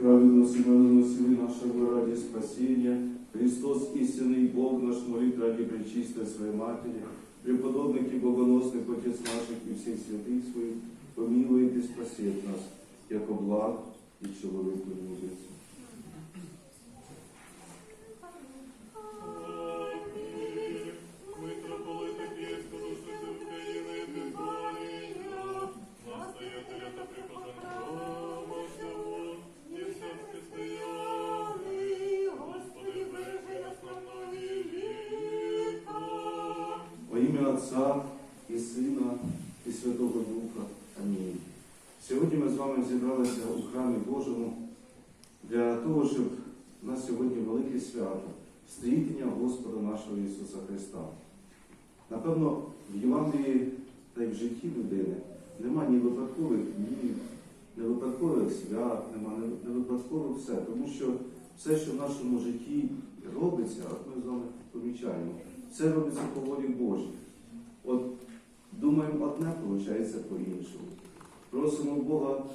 Праведно Семену носили нашего ради спасения, Христос истинный Бог наш молит ради пречистой своей Матери, преподобных и богоносных Отец наших и всех святых своих, помилует и спасет нас, яко благ и человеку любит. Вами зібралися у храмі Божому для того, щоб у нас сьогодні велике свято, стрітення Господа нашого Ісуса Христа. Напевно, в Євангелії та й в житті людини нема ні випадкових днів, ні випадкових свят, нема ні випадкових все. Тому що все, що в нашому житті робиться, от ми з вами помічаємо, все робиться по волі Божій. От думаємо одне, виходить по-іншому. Просимо Бога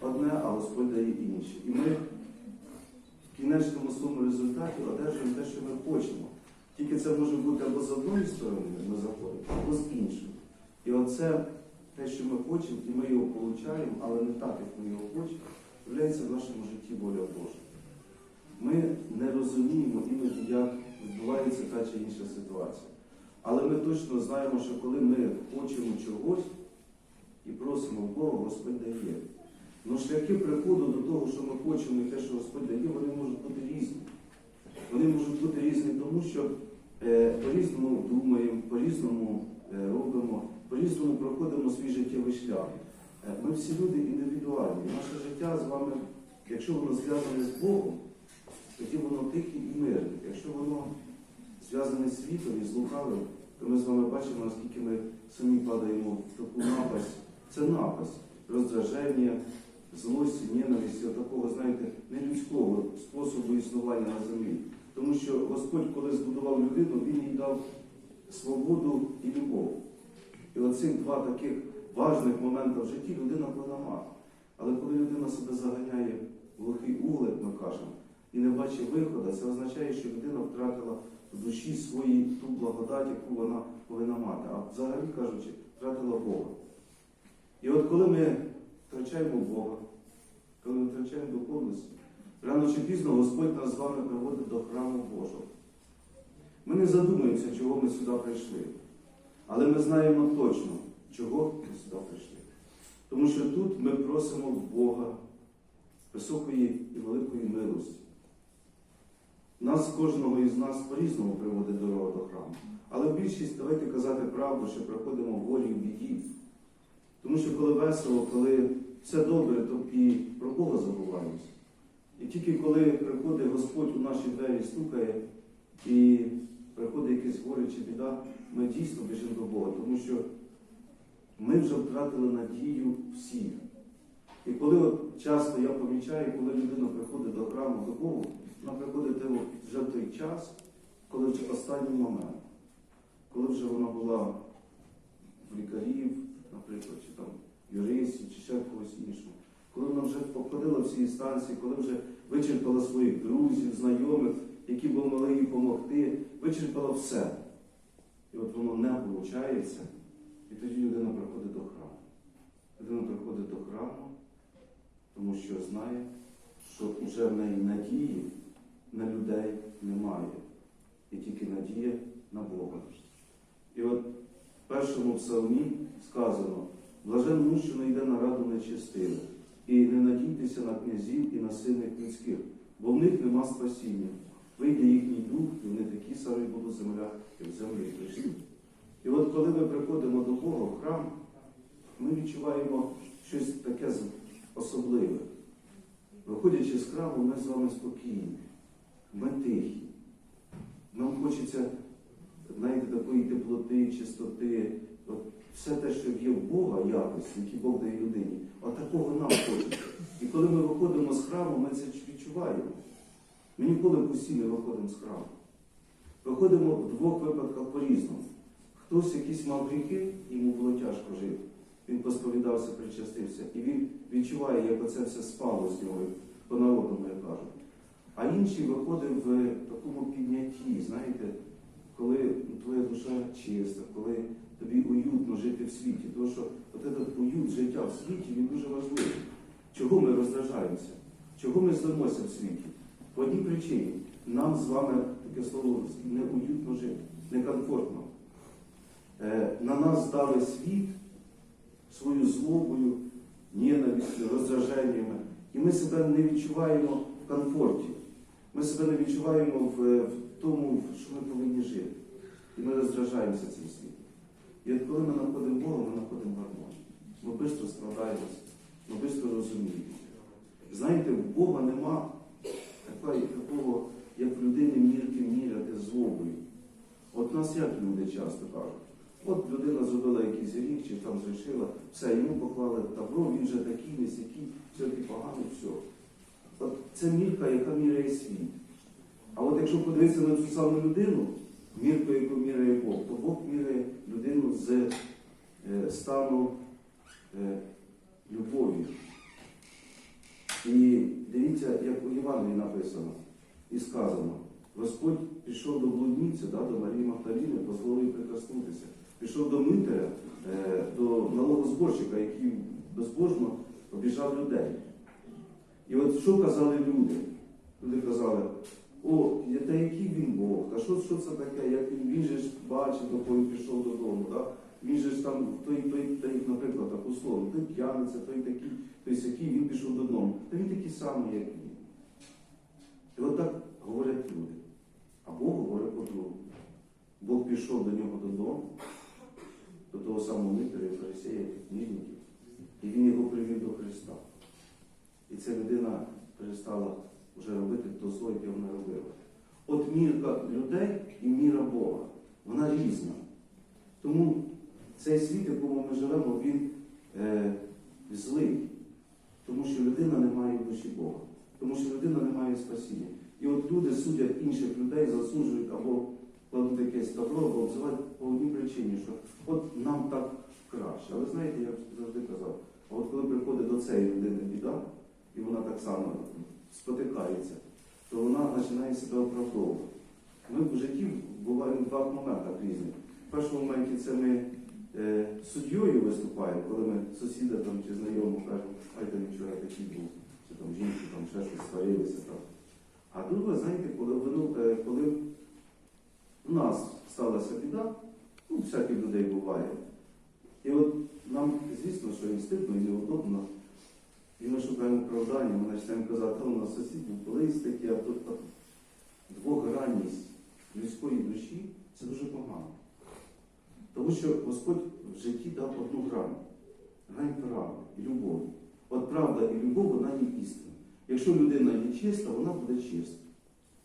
одне, а Господь дає інше. І ми в кінечному своєму результаті одержуємо те, що ми хочемо. Тільки це може бути або з одної сторони ми заходимо, або з іншої. І оце те, що ми хочемо, і ми його получаємо, але не так, як ми його хочемо, являється в нашому житті воля Божа. Ми не розуміємо іноді, як відбувається та чи інша ситуація. Але ми точно знаємо, що коли ми хочемо чогось і просимо Бога, Господь дає. Ну шляхи приходу до того, що ми хочемо, і те, що Господь дає, вони можуть бути різні. Вони можуть бути різні, тому що е, по-різному думаємо, по-різному е, робимо, по-різному проходимо свій життєвий шлях. Е, ми всі люди індивідуальні. Наше життя з вами, якщо воно зв'язане з Богом, тоді воно тихе і мирне. Якщо воно зв'язане з світом і з лукавим, то ми з вами бачимо, наскільки ми самі падаємо в таку напасть. Це напасть, роздраження, злості, ненависті, такого, знаєте, нелюдського способу існування на землі. Тому що Господь, коли збудував людину, Він їй дав свободу і любов. І оцих два таких важних моменти в житті людина повинна мати. Але коли людина себе заганяє в глухий угол, ми кажемо, і не бачить виходу, це означає, що людина втратила в душі свої ту благодать, яку вона повинна мати. А взагалі кажучи, втратила Бога. І от коли ми втрачаємо Бога, коли ми втрачаємо духовність, рано чи пізно Господь нас з вами приводить до храму Божого. Ми не задумуємося, чого ми сюди прийшли. Але ми знаємо точно, чого ми сюди прийшли. Тому що тут ми просимо Бога високої і великої милості. Нас кожного із нас по-різному приводить дорога до храму. Але більшість, давайте казати правду, що приходимо волі в біді. Тому що коли весело, коли все добре, то і про Бога забуваємося. І тільки коли приходить Господь у наші двері стукає і приходить якесь горе чи біда, ми дійсно біжимо до Бога, тому що ми вже втратили надію всіх. І коли от часто я помічаю, коли людина приходить до храму до Бога, вона приходить вже в той час, коли вже останній момент, коли вже вона була в лікарів, наприклад, чи там юристів, чи ще в когось іншого. Коли вона вже всі інстанції, коли вже вичерпала своїх друзів, знайомих, які б могли їй допомогти, вичерпала все. І от воно не виходить, і тоді людина приходить до храму. Людина приходить до храму, тому що знає, що вже в неї надії на людей немає. І тільки надія на Бога. І от в першому псалмі сказано, блажен муж, що не йде на раду нечистивих, і не надійтеся на князів і на сильних людських, бо в них нема спасіння. Вийде їхній дух, і вони такі самі будуть земля, як землі прийшли. І от коли ми приходимо до Бога в храм, ми відчуваємо щось таке особливе. Виходячи з храму, ми з вами спокійні, ми тихі. Нам хочеться, знаєте, такої теплоти, чистоти, от все те, що є в Бога, якості, які Бог дає людині, от такого нам хочеться. І коли ми виходимо з храму, ми це відчуваємо. Ми ніколи пусті не виходимо з храму. Виходимо в двох випадках по-різному. Хтось якісь мав гріхи, йому було тяжко жити. Він посповідався, причастився, і він відчуває, як оце все спало з нього. по-народному, як кажуть. А інший виходив в такому піднятті, знаєте, коли твоя душа чиста, коли тобі уютно жити в світі. Тому що от этот уют життя в світі він дуже важливий. Чого ми роздражаємося? Чого ми злимося в світі? По одній причині. Нам з вами таке слово неуютно жити, некомфортно. Е, на нас дали світ свою злобою, ненавистю, роздраженнями. І ми себе не відчуваємо в комфорті. Ми себе не відчуваємо в тому, що ми повинні жити. І ми роздражаємося цим світом. І от коли ми знаходимо Бога, ми знаходимо гармонію. Ми швидко складаємося, ми швидко розуміємо. Знаєте, в Бога нема такого, як в людині мірки міряти злобою. От нас як люди часто кажуть. От людина зробила якийсь гріх, чи там зрішила, все, йому поклали добро, він вже такий, не сякий, все такий поганий, все. От це мірка, яка міряє світ. А от якщо подивитися на цю саму людину, мірку, яку міряє Бог, то Бог міряє людину з е, стану е, любові. І дивіться, як у Євангелії написано і сказано, Господь пішов до блудниці, да, до Марії Магдаліни, дозволив їй прикоснутися. Пішов до Митаря, е, до налогозборщика, який безбожно обіжав людей. І от що казали люди? Люди казали, о, та який він Бог, та що, що це таке, як він, він же ж бачив, до кого пішов додому, да? він же ж там, той, той, той, наприклад, условно, той п'яниця, той такий, той сякий, він пішов додому. Та він такий самий, як він. І от так говорять люди. А Бог говорить по-другому. Бог пішов до нього додому, до того самого Митаря, фарисея, книжників, і він його привів до Христа. І ця людина перестала вже робити то зло, яке вона робила. От мірка людей і міра Бога, вона різна. Тому цей світ, в якому ми живемо, він е, злий. Тому що людина не має душі Бога. Тому що людина не має спасіння. І от люди судять інших людей, засуджують або кладуть якесь добро, або обзивають по одній причині, що от нам так краще. Але знаєте, я завжди казав, а от коли приходить до цієї людини біда, і вона так само спотикається, то вона починає себе оправдовувати. Ми в житті буваємо в двох моментах різних. В першому моменті це ми е, суддєю виступаємо, коли ми сусіда там, чи знайомому кажемо, ай там вчора такий був, чи там жінки там ще щось сварилися. Там. А друге, знаєте, коли, воно, е, коли у нас сталася біда, ну, всяких людей буває. І от нам, звісно, що і стидно, і неудобно. Шукаємо оправдання, ми почнемо казати, «Та у нас сусід був колись такий, а тут двогранність людської душі це дуже погано. Тому що Господь в житті дав одну грань. Грань правди і любові. От правда і любов, вона є істина. Якщо людина є чиста, вона буде чиста.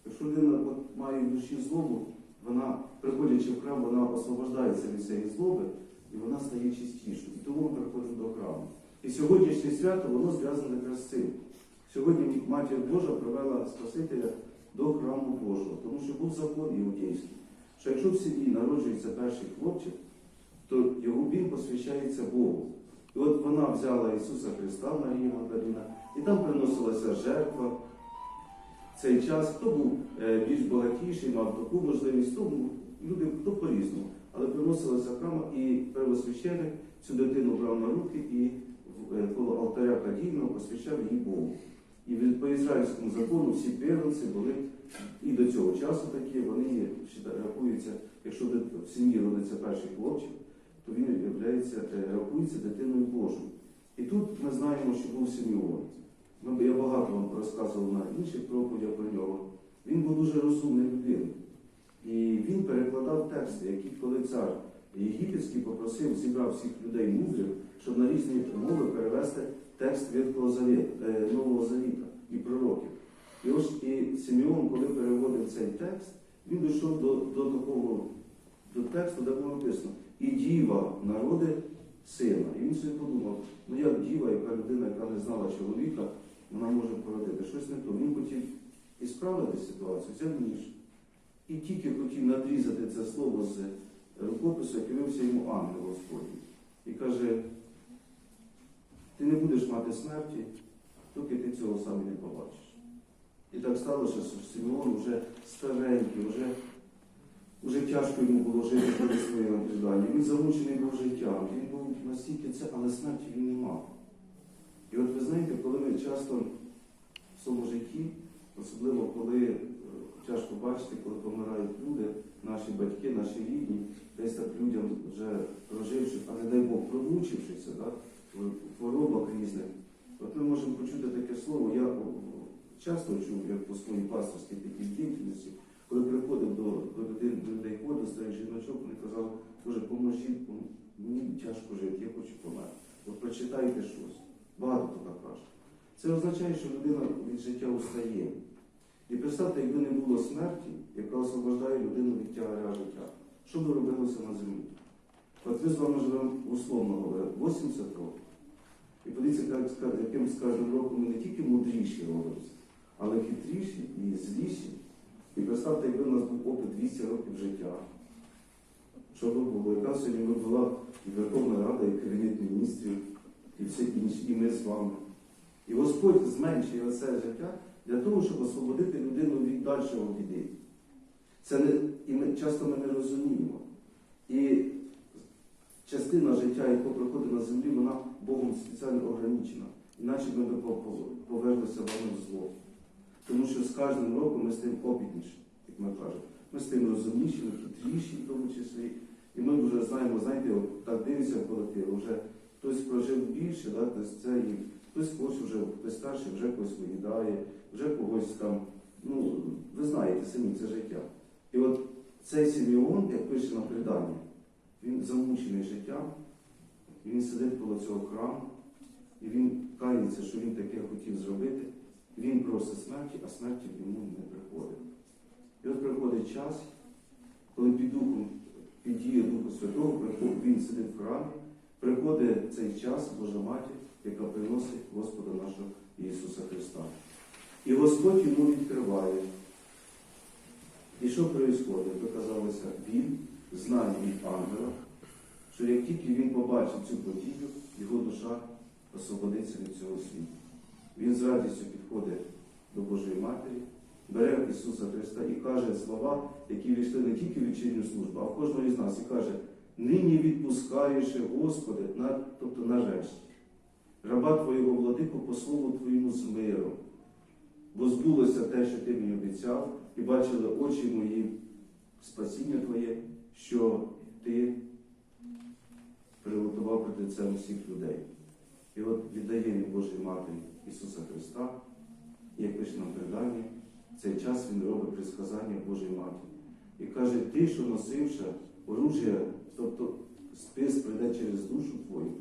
Якщо людина от, має в душі злобу, вона, приходячи в храм, вона освобождається від цієї злоби і вона стає чистішою. І тому ми приходимо до храму. І сьогоднішнє свято воно зв'язане якраз з цим. Сьогодні Матір Божа привела Спасителя до храму Божого, тому що був закон іудейський, що якщо в сім'ї народжується перший хлопчик, то його він посвящається Богу. І от вона взяла Ісуса Христа, Марія Магдаліна, і там приносилася жертва. Цей час хто був е, більш багатіший, мав таку можливість, то люди хто по-різному. Але приносилася в храм, і первосвященик цю дитину брав на руки і коло алтаря кадійного посвящав її Богу. І по ізраїльському закону всі первенці були і до цього часу такі, вони рахуються, якщо в сім'ї родиться перший хлопчик, то він е, рахується дитиною Божою. І тут ми знаємо, що був Симеон. Ми- Я багато вам розказував на інших проповідях про нього. Він був дуже розумною людиною. І він перекладав тексти, які коли цар єгипетський попросив, зібрав всіх людей мудрих, щоб на різні мови перевести текст Ветхого Завета, е, Нового Завіта і пророків. І ось і Симеон, коли переводив цей текст, він дійшов до, до такого до тексту, де було написано і діва народи сина. І він собі подумав, ну як діва, яка людина, яка не знала чоловіка, вона може породити щось не то. Він хотів і справити ситуацію, взяв ніж. І тільки хотів надрізати це слово з рукопису, як явився йому ангел Господній. І каже, ти не будеш мати смерті, доки ти цього сам і не побачиш. І так сталося, що Симеон вже старенький, вже, вже тяжко йому було жити коли своє наблюдання. Він замучений був життям, він був настільки це, але смерті він не мав. І от ви знаєте, коли ми часто в своєму житті, особливо коли тяжко бачити, коли помирають люди, наші батьки, наші рідні, десь так людям вже проживши, а не дай Бог, промучившися, да, в хворобах різних. От ми можемо почути таке слово. Я часто чув, як по своїй пасторській такій діяльності, коли приходив до, до людей, до людей ходу, старих жіночок, вони казали, Боже, поможіть, мені тяжко жити, я хочу померти. От прочитайте щось. Багато хто так. Це означає, що людина від життя устає. І представте, якби не було смерті, яка освобождає людину від тягаря життя. Що би робилося на землі? От ми з вами живемо условно говоря, 80 років. І подивіться, яким з кожним роком ми не тільки мудріші робимося, але хитріші і зліші. І представте, якби у нас був опит 200 років життя. Що би було? Яка сьогодні би була і Верховна Рада, і Кабінет міністрів, і всі інші, і ми з вами. І Господь зменшує це життя для того, щоб освободити людину від дальшого біди. Це не, і ми, часто ми не розуміємо. І частина життя, яка проходить на землі, вона Богом спеціально ограничена. Іначе ми по- повернулися в зло. Тому що з кожним роком ми стаємо опітніші, як ми кажемо. Ми стаємо розумніші, хитріші в тому числі. І ми вже знаємо, знаєте, так дивимося в колектив, вже хтось прожив більше, да, хтось це і хтось когось вже, хтось старший, вже когось виїдає, вже когось там, ну, ви знаєте самі, це життя. І от цей Симеон, як пише на преданні, він замучений життям, він сидить коло цього храму, і він кається, що він таке хотів зробити. Він просить смерті, а смерті йому не приходить. І от приходить час, коли під духом, під дією Духу Святого, він сидить в храмі, приходить цей час Божа Матір, яка приносить Господа нашого Ісуса Христа. І Господь йому відкриває. І що відбувається? Доказалося, він знає від ангела, що як тільки він побачить цю подію, його душа освободиться від цього світу. Він з радістю підходить до Божої Матері, бере Ісуса Христа і каже слова, які війшли не тільки в вечірню службу, а в кожного із нас, і каже, нині відпускаєш, Господи, на, тобто нарешті, раба Твоєго владику по слову Твоєму з миром. Бо збулося те, що ти мені обіцяв, і бачили очі мої спасіння Твоє, що Ти приготував проти це усіх людей. І от віддає він Божій Матері Ісуса Христа, як пише нам переданні, цей час він робить предсказання Божій Матері. І каже, ти, що носивши оружие, тобто спис прийде через душу твою,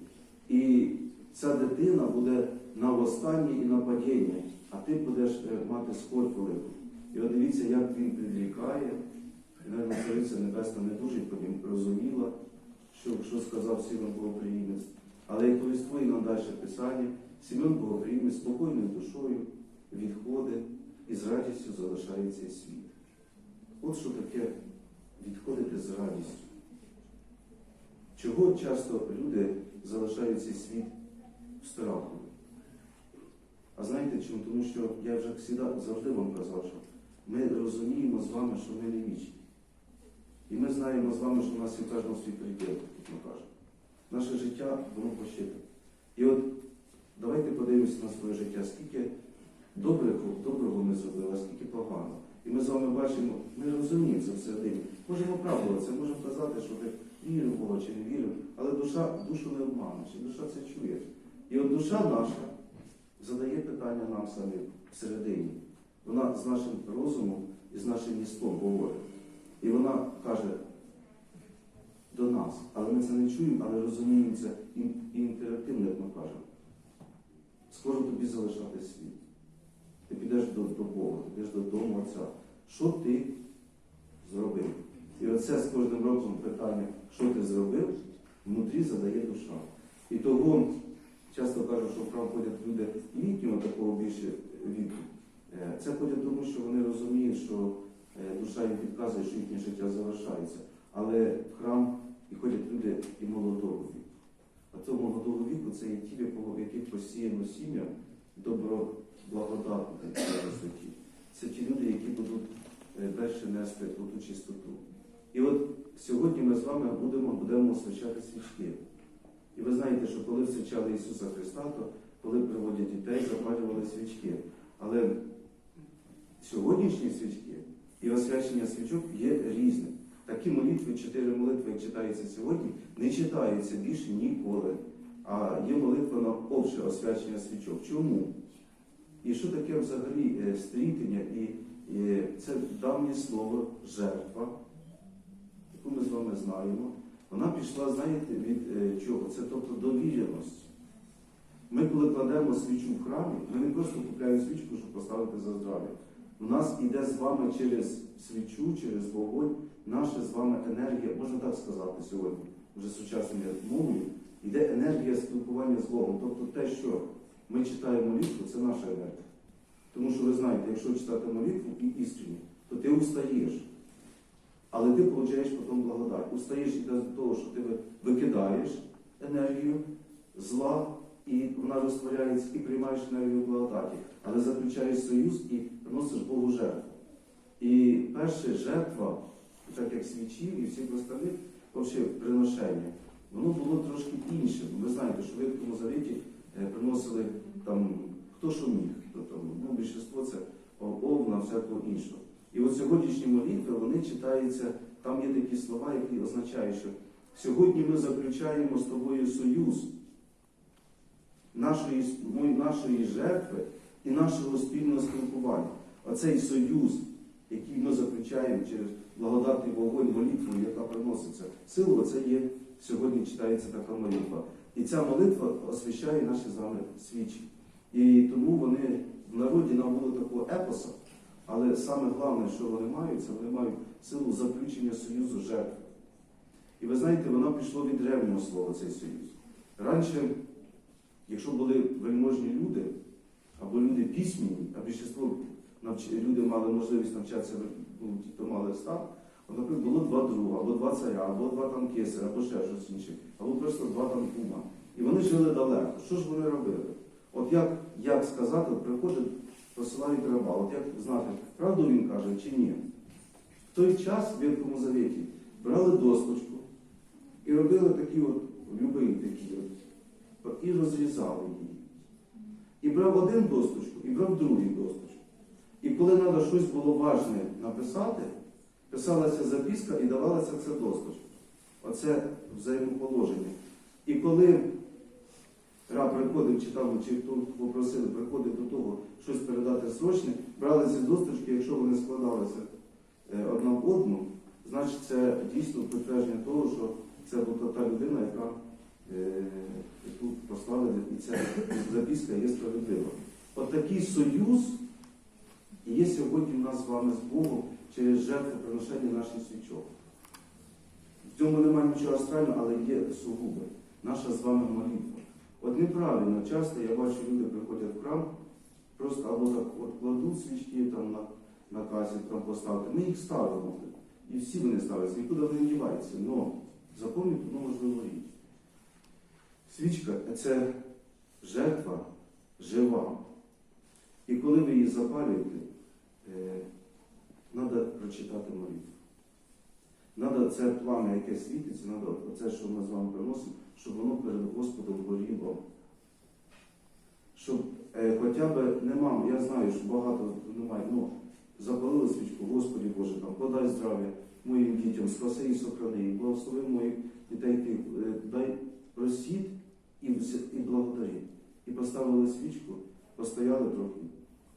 і ця дитина буде на восстанні і на падінні, а ти будеш е, мати скорбь велику. І от дивіться, як він підрікає, і навіть Цариця Небесна не дуже потім розуміла, що, що сказав Сімон Богоприємець. Але як повіствує нам далі Писання, Сімон Богоприємець спокійною душою відходить і з радістю залишає цей світ. От що таке відходити з радістю. Чого часто люди залишають цей світ в? А знаєте чому? Тому що я вже завжди вам казав, що ми розуміємо з вами, що ми не вічні. І ми знаємо з вами, що у нас є кожного свій приділ, як ми кажемо. Наше життя, воно пощите. І от давайте подивимося на своє життя, скільки доброго, доброго ми зробили, а скільки поганого. І ми з вами бачимо, ми розуміємо це всередині. Можемо оправдуватися, можемо казати, що вірив в Бога чи не вірив, але душа, душу не обманеш, і душа це чує. І от душа наша задає питання нам самим всередині. Вона з нашим розумом і з нашим містом говорить. І вона каже до нас, але ми це не чуємо, але розуміємо це інтерактивно, як ми кажемо. Скоро тобі залишати світ. Ти підеш до, до Бога, ти підеш додому Отця. Що ти зробив? І оце з кожним роком питання, що ти зробив, внутрі задає душа. І того часто кажуть, що храм ходять люди літнього такого більше віку. Е, Це ходять тому, що вони розуміють, що е, душа їм підказує, що їхнє життя залишається. Але в храм і ходять люди і молодого віку. А того молодого віку це є ті, яких посіяно сім'я, добро, благодатні на висоті. Це ті люди, які будуть е, перші нести ту чистоту. І от сьогодні ми з вами будемо, будемо освячати свічки. І ви знаєте, що коли встрічали Ісуса Христа, то коли приводять дітей, запалювали свічки. Але сьогоднішні свічки і освячення свічок є різним. Такі молитви, чотири молитви, як читаються сьогодні, не читаються більше ніколи. А є молитва на обще освячення свічок. Чому? І що таке взагалі е, стрітення? І, і це давнє слово жертва, яку ми з вами знаємо. Вона пішла, знаєте, від е, чого? Це тобто довіреності. Ми, коли кладемо свічу в храмі, ми не просто купляємо свічку, щоб поставити за здрав'я. У нас іде з вами через свічу, через вогонь, наша з вами енергія, можна так сказати сьогодні, вже сучасною мовою, йде енергія спілкування з Богом. Тобто те, що ми читаємо молитву, це наша енергія. Тому що ви знаєте, якщо читати молитву і істині, то ти устаєш. Але ти получаєш потім благодать. Устаєш до того, що ти викидаєш енергію зла, і вона розтворяється, і приймаєш енергію благодаті, але заключаєш союз і приносиш Богу жертву. І перша жертва, так як свічі і всіх остальних приношення, воно було трошки інше. Ви знаєте, що в Ветхому Завіті е, приносили там хто що міг. Тобто, ну, більшість це овна, всякого іншого. І от сьогоднішні молитви, вони читаються, там є такі слова, які означають, що сьогодні ми заключаємо з тобою союз нашої, нашої жертви і нашого спільного спілкування. Оцей союз, який ми заключаємо через благодатний вогонь, молитву, яка приноситься силу, це є сьогодні читається така молитва. І ця молитва освящає наші з вами свічі. І тому вони в народі набули такого епоса, але саме головне, що вони мають, це вони мають силу заключення союзу жертв. І ви знаєте, воно пішло від древнього слова цей союз. Раніше, якщо були вельможні люди, або люди письменні, а більшість люди мали можливість навчатися, ну, ті, хто мали став, наприклад, було два друга, або два царя, або два там кесаря, або ще щось інше, або просто два там кума. І вони жили далеко. Що ж вони робили? От як, як сказати, приходить, посилають раба, от як знати, правду він каже чи ні? В той час в Ветхому Завіті брали досточку і робили такі от, любий такі от, і розрізали її. І брав один досточку, і брав другий досточку. І коли треба щось було важне написати, писалася записка і давалася ця досточка. Оце взаємоположення. І коли раб приходив, чи там, чи попросили, приходив до того щось передати срочне, брали ці досточки, якщо вони складалися е, одна в одну, значить це дійсно підтвердження того, що це була та людина, яка е, яку послали, і ця записка є справедлива. От такий союз є сьогодні в нас з вами з Богом через жертвоприношення наших свічок. В цьому немає нічого астрального, але є сугубе. Наша з вами молитва. От неправильно, часто я бачу, люди приходять в храм, просто або так от кладуть свічки там на, на касі, там поставити. Ми їх ставимо. І всі вони ставляться, нікуди вони не діваються. Но запам'ятайте одну важливу річ. Свічка це жертва жива. І коли ви її запалюєте, треба прочитати молитву. Надо це плам'я, яке світиться, треба оце, що ми з вами приносимо, щоб воно перед Господом горіло. Щоб е, хоча б нема, я знаю, що багато немає, ну, запалили свічку, Господі Боже, там, подай здрав'я моїм дітям, спаси і сохрани, і благослови моїх дітей, ти, е, дай просіть і, і благодари. І поставили свічку, постояли трохи,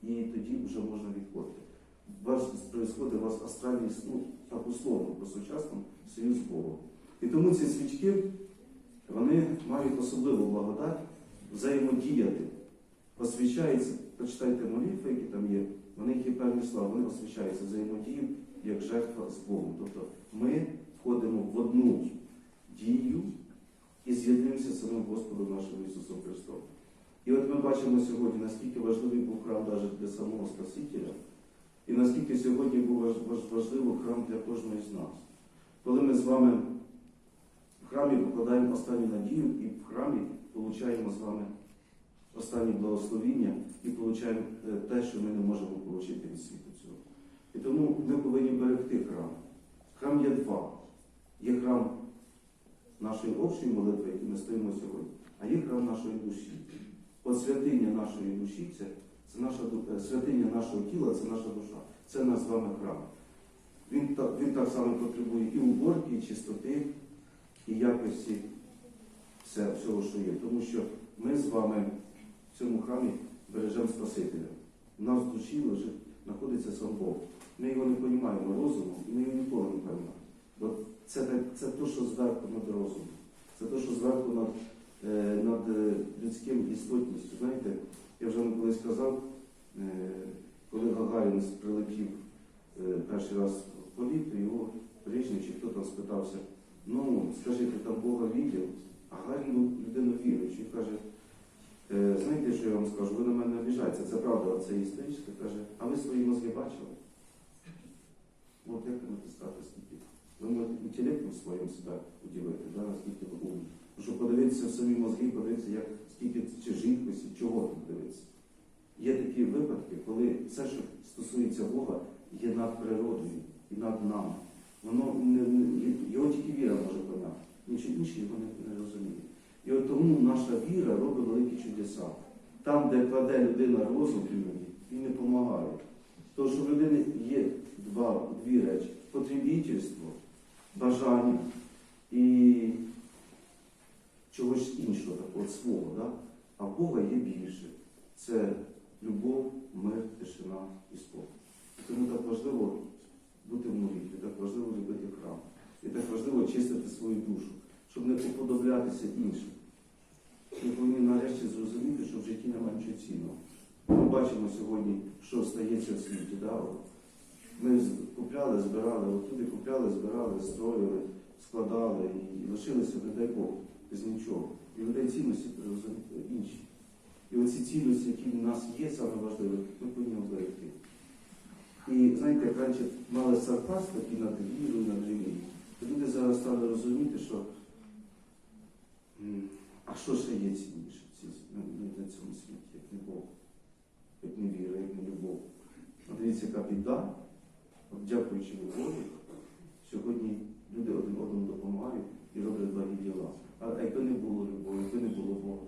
і тоді вже можна відходити. Ваш происходить у вас астральний ну, так условно, по-сучасному, союз з Богом. І тому ці свічки, вони мають особливу благодать взаємодіяти. Освічається, почитайте молитви, які там є, в них є певні слова, вони освічаються взаємодію як жертва з Богом. Тобто ми входимо в одну дію і з'єднуємося з самим Господом нашим Ісусом Христом. І от ми бачимо сьогодні, наскільки важливий був храм навіть для самого Спасителя, і наскільки сьогодні був важ- важ- важливий храм для кожного з нас. Коли ми з вами в храмі покладаємо останню надію і в храмі получаємо з вами останні благословіння і отримуємо те, що ми не можемо отримати від світу цього. І тому ми повинні берегти храм. Храм є два. Є храм нашої общої молитви, який ми стоїмо сьогодні, а є храм нашої душі. От святиня нашої душі це, це наша е, святиня нашого тіла, це наша душа. Це наш з вами храм. Він, він так само потребує і уборки, і чистоти, і якості всього, що є. Тому що ми з вами в цьому храмі бережемо Спасителя. У нас в душі лежить, знаходиться сам Бог. Ми його не розуміємо розумом, і ми його ніколи не поймемо. Бо це, це те, що зверху над розумом. Це те, що зверху над, е, над е, людським істотністю. Знаєте, я вже вам колись казав, е, коли Гагарін прилетів перший раз в політ, його річний чи хто там спитався, ну скажи, ти там Бога відділ, а Гагарін був людина віруючий, каже, «Е, знаєте, що я вам скажу, ви на мене обіжаєте, це правда, це історично, каже, а ви свої мозги бачили? От як натискати скільки. Ви можете інтелектом своїм себе удивити, да, наскільки ви умні. Тому що подивитися в самі мозги, подивитися, як, скільки чи жидкості, чого тут дивитися. Є такі випадки, коли все, що стосується Бога, є над природою і над нами. Воно не, його тільки віра може поняти. Нічого іншого його не, не розуміє. І от тому наша віра робить великі чудеса. Там, де кладе людина розум іноді, він не допомагає. Тому що в людини є два, дві речі: потребітельство, бажання і чогось іншого, от свого. Да? А Бога є більше. Це любов, мир, тишина і спокій. Тому так важливо бути в молитві, так важливо любити храм. І так важливо чистити свою душу, щоб не уподоблятися іншим. Ми повинні нарешті зрозуміти, що в житті немає нічого цінного. Ми бачимо сьогодні, що стається в світі. Да? Ми купляли, збирали, отуди купляли, збирали, строїли, складали і лишилися, не дай Бог, без нічого. І людей цінності розумієте, інші. І оці цінності, які в нас є, саме важливе, ми повинні оберегти. І знаєте, як раніше мали такий над вірою, над релігією, то люди зараз стали розуміти, що а що ще є цінніше на, на- на цьому світі, як не Бог, як не віра, як не любов. Дивіться, яка біда, дякуючи любові, сьогодні люди один одному допомагають і роблять благі діла. А якби не було любові, якби не було Бога.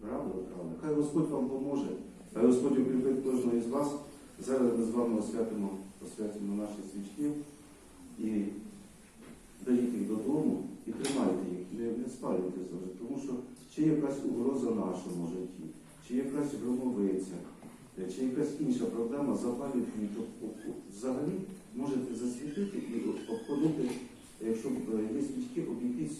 Правда, правда. Хай Господь вам поможе, хай Господь укріпить кожного із вас. Зараз ми з вами освятимо, освятимо наших свічків і даєте їх додому і тримайте їх, не, не спалюйте завжди, тому що чи якась угроза нашому житті, чи якась громовиця, чи якась інша проблема запалюйте їх, взагалі можете засвітити і обходити, якщо е, є свічки, обійтись